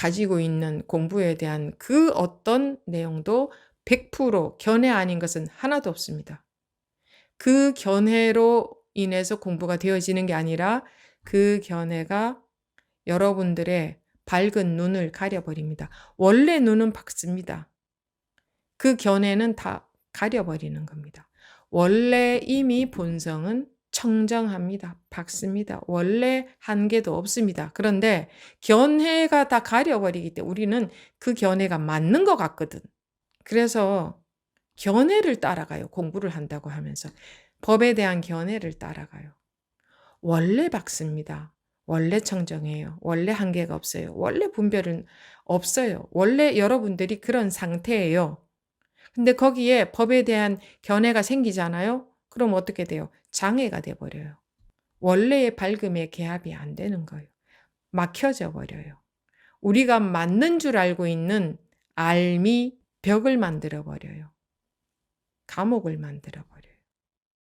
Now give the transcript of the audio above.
가지고 있는 공부에 대한 그 어떤 내용도 100% 견해 아닌 것은 하나도 없습니다. 그 견해로 인해서 공부가 되어지는 게 아니라 그 견해가 여러분들의 밝은 눈을 가려버립니다. 원래 눈은 밝습니다. 그 견해는 다 가려버리는 겁니다. 원래 이미 본성은 청정합니다. 밝습니다. 원래 한계도 없습니다. 그런데 견해가 다 가려버리기 때문에 우리는 그 견해가 맞는 것 같거든. 그래서 견해를 따라가요. 공부를 한다고 하면서. 법에 대한 견해를 따라가요. 원래 밝습니다. 원래 청정해요. 원래 한계가 없어요. 원래 분별은 없어요. 원래 여러분들이 그런 상태예요. 근데 거기에 법에 대한 견해가 생기잖아요? 그럼 어떻게 돼요? 장애가 돼 버려요. 원래의 밝음의 개합이 안 되는 거예요. 막혀져 버려요. 우리가 맞는 줄 알고 있는 알미 벽을 만들어 버려요. 감옥을 만들어 버려요.